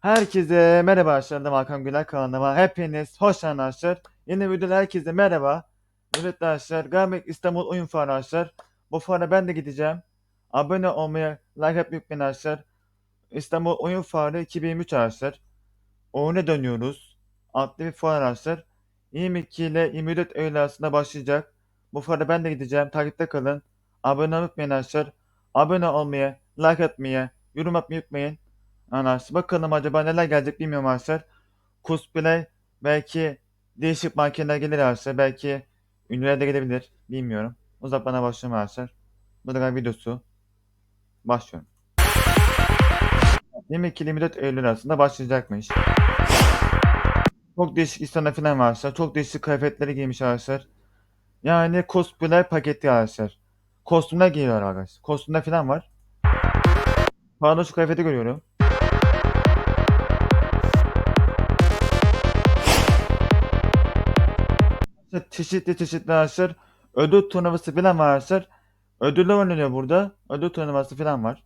Herkese merhaba arkadaşlar. Ben Hakan Güler kanalıma hepiniz hoş geldiniz arkadaşlar. Yeni videoda herkese merhaba. Evet arkadaşlar Gambek İstanbul oyun fuarı arkadaşlar. Bu fuara ben de gideceğim. Abone olmayı, like atmayı unutmayın arkadaşlar. İstanbul oyun fuarı 2023 arkadaşlar. Oyuna dönüyoruz. Adlı bir fuar arkadaşlar. 22 ile 24 Eylül arasında başlayacak. Bu fuara ben de gideceğim. Takipte kalın. Abone olmayı unutmayın arkadaşlar. Abone olmayı, like atmayı, yorum atmayı unutmayın. Arkadaşlar bakalım acaba neler gelecek bilmiyorum arkadaşlar. Cosplay belki değişik makineler gelir arkadaşlar. Belki ünlüler de gelebilir. Bilmiyorum. Uzatmana başlıyorum arkadaşlar. Bu da videosu. Başlıyorum. 22-24 Eylül arasında başlayacakmış. Çok değişik insanlar falan var arkadaşlar. Çok değişik kıyafetleri giymiş arkadaşlar. Yani cosplay paketi arkadaşlar. Kostümler giyiyor arkadaşlar. Kostümler falan var. Pardon şu kıyafeti görüyorum. İşte çeşitli çeşitli arkadaşlar. Ödül turnuvası falan var arkadaşlar. Ödüller oynanıyor burada. Ödül turnuvası falan var.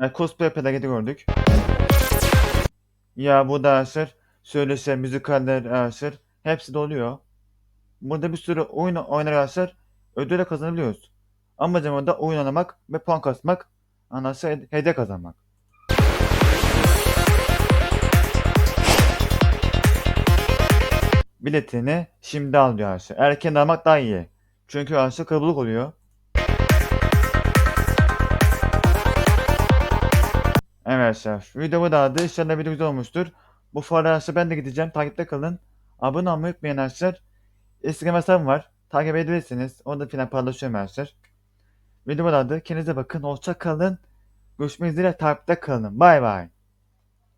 Yani cosplay plaketi gördük. Ya bu da arkadaşlar. Söyleşe, müzikaller arkadaşlar. Hepsi de oluyor. Burada bir sürü oyun oynar arkadaşlar. Ödüle kazanabiliyoruz. Amacım da oyun oynamak ve puan kasmak. Anlaşılır hediye kazanmak. Biletini şimdi al diyor arkadaşlar. Erken almak daha iyi. Çünkü arkadaşlar kalabalık oluyor. Evet arkadaşlar. Video bu dağıldı. İnşallah video güzel olmuştur. Bu fuara ben de gideceğim. Takipte kalın. Abone olmayı unutmayın arkadaşlar. Instagram hesabım var. Takip edebilirsiniz. Orada falan paylaşıyorum arkadaşlar. Video bu dağıldı. Kendinize bakın. Hoşça kalın. Görüşmek üzere. Takipte kalın. Bay bay.